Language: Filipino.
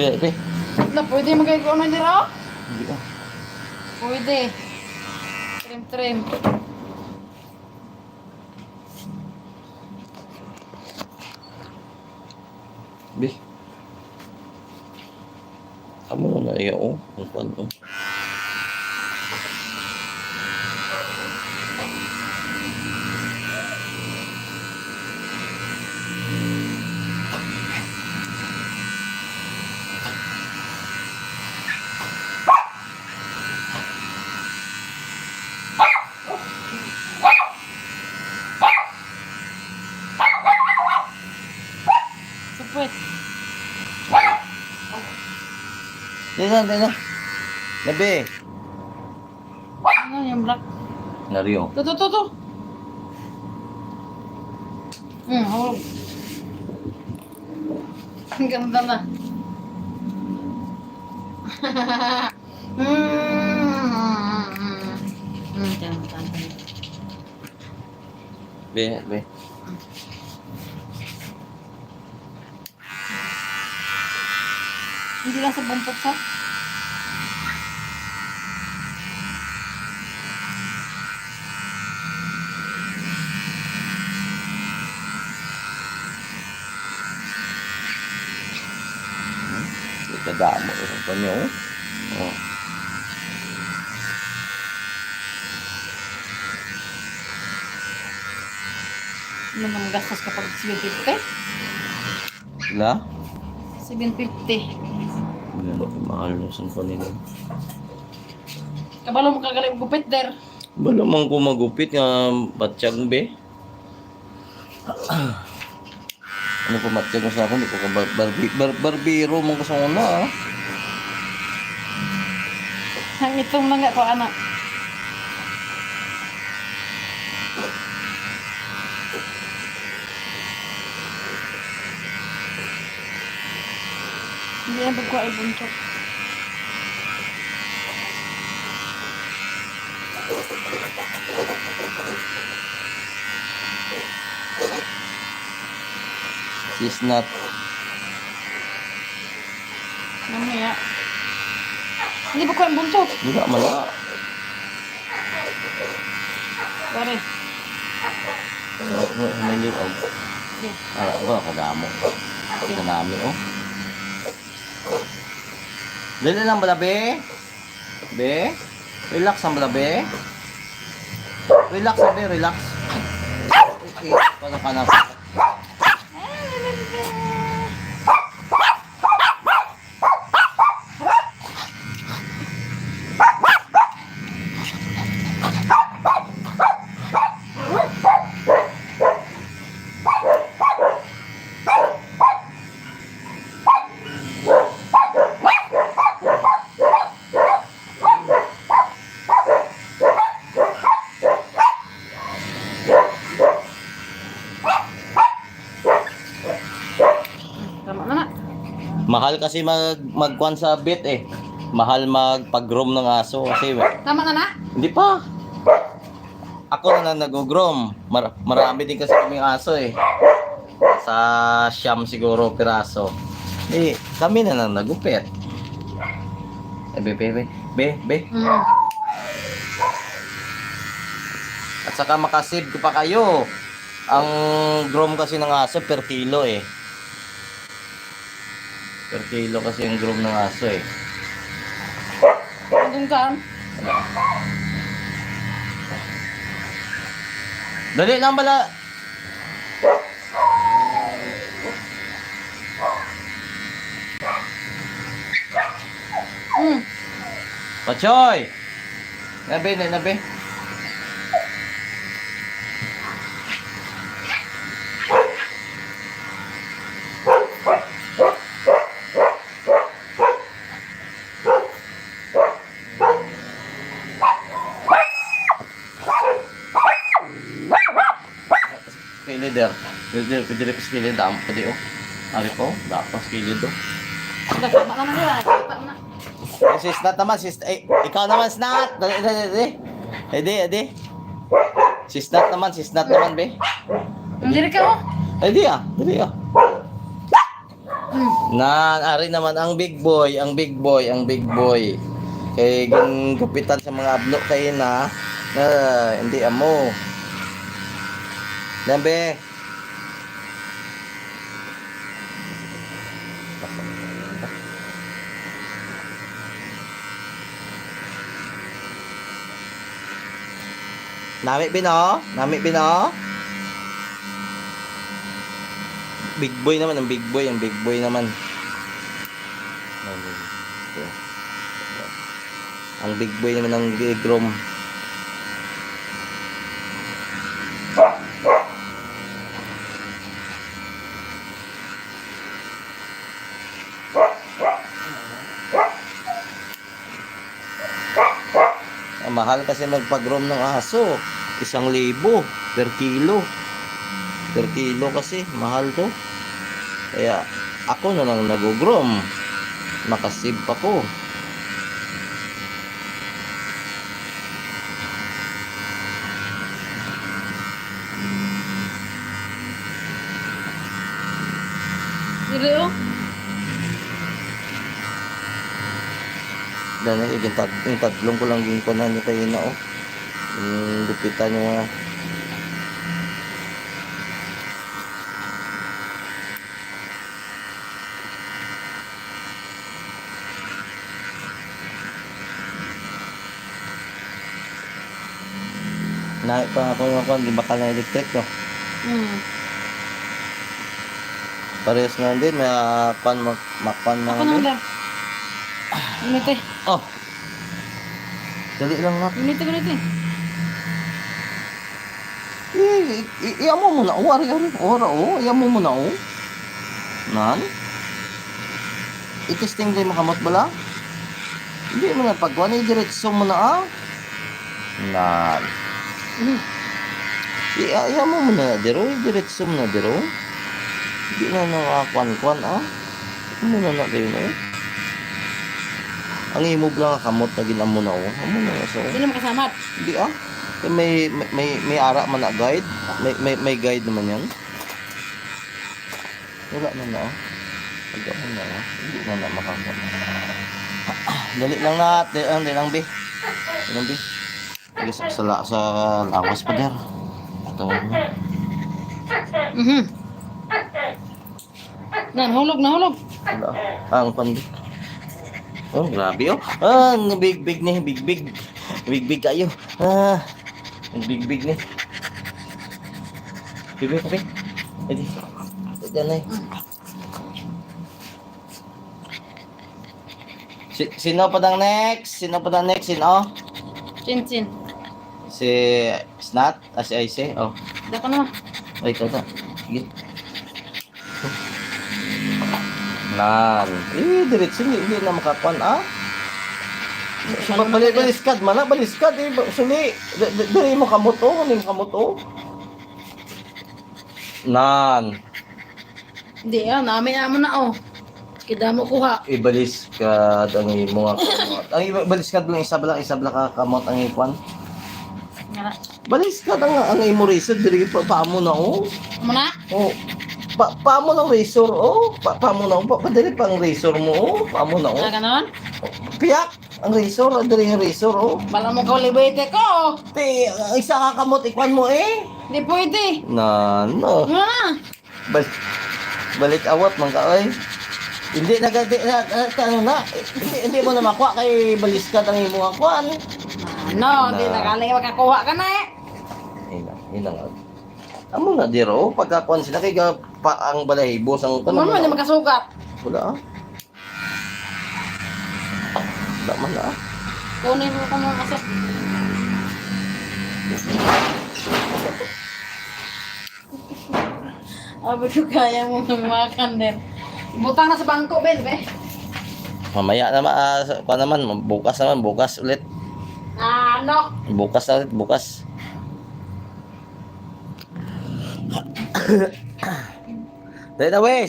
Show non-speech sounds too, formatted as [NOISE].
Be. Na, pwede magkakaroon na nila? Hindi ah. Pwede. Trim, trim. Be. Amo na iya oh. Ang kwan oh. Na, dito na. Nabe. Ano yung black? Nariyo. To, to, to, to. Hmm, hulog. Ang ganda na. [LAUGHS] Hmm. Hmm, tiyan. Be, be. Hindi lang sa bumpot sa. Itadamo ko sa kanyo. Oh. Ano nang gastos kapag 750? Sila? 750. Hindi na mahal na sa kanila. Kabalo mo kagaling gupit der. Ba naman ko magupit nga batsyag be? [CLEARS THROAT] ano ko matsyag mo sa akin? Hindi ko ka bar barbi bar barbiro mong kasama na ah. Ang itong mga ko anak. Hindi yan pagkuha ibuntok. She's not Mamaya. Hindi ba kuha ibuntok? Hindi na mala. Pare. Humilig og Sige. ala ba kadamo. Kanami oh. Dali lang bala be. Be. Relax ang bala be. Relax ang be, relax. Okay, para ka na. Tama na na. Mahal kasi mag magkuan sa bit eh. Mahal magpag-groom ng aso kasi Tama na na. hindi pa. Ako na lang nag-groom. Mar- marami din kasi kaming aso eh. Sa siyam siguro piraso. Eh, kami na lang nagupit. Eh, be, be, be, be, be. Hmm. At saka makasave ko pa kayo. Ang groom kasi ng aso per kilo eh. Per kilo kasi yung groom ng aso eh. Doon ka. Dali lang bala. Hmm. Pachoy! Nabe, na, nabe. Skilid der. Pwede pwede pa skilid dam pwede oh. Ari po, dapat skilid oh. Sige, tama na na nila. Tama na. Eh, si Snat naman, si eh, ikaw naman Snat. Dali, dali, dali. Edi, edi. Si Snat naman, si Snat naman, be. Hindi rin ka mo. Edi ah, dali ah. Na, ari naman ang big boy, ang big boy, ang big boy. Kay ging gupitan sa mga abno kay na, na hindi amo. Nabe. Nami bino? Nami bino? Big boy naman, ang big boy, ang big boy naman. Ang big boy naman ng gigrom. Mahal kasi magpag-roam ng aso. Isang libo per kilo. Per kilo kasi, mahal to. Kaya ako na lang nag-grom. Makasib pa ko. Dili Dahil yung, tat yung tatlong ko lang yung kunan niya kayo na oh. Yung lupitan niya. Naik pa ako yung kwan, di bakal na electric no. Hmm. Parehas na din, may uh, kwan, mak makwan na Ako na din. lang. Unit eh. Oh! Dali lang na. Unit eh, unit eh. Eh, iya mo muna. Oh, ari, ari. Ora, oh. Iya mo muna, oh. Nan? I-testing din makamot bala? Hindi mo na pagkuhan. I-diretso mo na, ah. Nan. Hmm. Iya, iya mo muna, dero. I-diretso mo na, dero. Hindi na nakakuan-kuan, ah. Ano na na na, eh. Ang imo lang ang kamot na ginamo na, oh. Amo na, so. Dili mo kasamat. Hindi ah. Eh, May may may, may ara man na guide. May may, may guide naman 'yan. Wala na na. ah. Wala na na. ah. Hindi na na makakuha. Dali lang na. Dali lang, dali lang, be. Dali lang, be. Sige, sa, sa, sa lawas pa der. Ito. Mhm. Nan hulog na hulog. Wala. Ah, ang pandi. Oh, grabe oh. Ah, big big ni, big big. Big big kayo. Ah, big big ni. Bibi, kape. Edi. Diyan na eh. Si, sino pa dang next? Sino pa dang next? Sino? Chin chin. Si Snat? Ah, si Ice? Oh. Dako na. Ay, ito. Sige. Nan. Eh, diretso hindi, hindi na makakuan, ah. Ba- Bali, baliskad man baliskad eh. Suli, D- d- dali mo kamot, oh. Ano mo kamot, oh. Nan. Hindi ah, namin naman na oh. Kida mo kuha. Ibaliskad ang imo nga kamot. Ang iba- baliskad lang, isa lang, isa lang kakamot ang ikuan. Baliskad ang, ang imo reason, diri pa, pa mo na, oh. Mo na? Oh, pa paamo ng razor, oh. Pa paamo na, pa padali pa ang razor mo, oh. Paamo na, oh. Ah, ganon? Piyak, ang razor, dali yung razor, oh. Bala mo kaulibete ko. Te, ang isa kakamot, ikwan mo, eh. Hindi pwede. Na, no. Nga na. Bal balik awat, man ka. Hindi na gadi na, na, ano na, hindi, hindi mo na makuha kay baliskat ang imo akuan. Ano, hindi Na. na galing makakuha ka na eh. Na, na nga. Amo na diro, pagkakuan sila kay ga- pa ang balahibos ang Kung mo hindi makasugat. Wala ah. Wala man ah. Kunin mo ka mo kasi. Abi ko kaya mo makan din. Butang na sa bangko, Ben, be. Mamaya naman, ah, sa- kuwan naman, bukas naman, bukas ulit. Ano? Bukas na ulit, bukas. Dahil na, wes!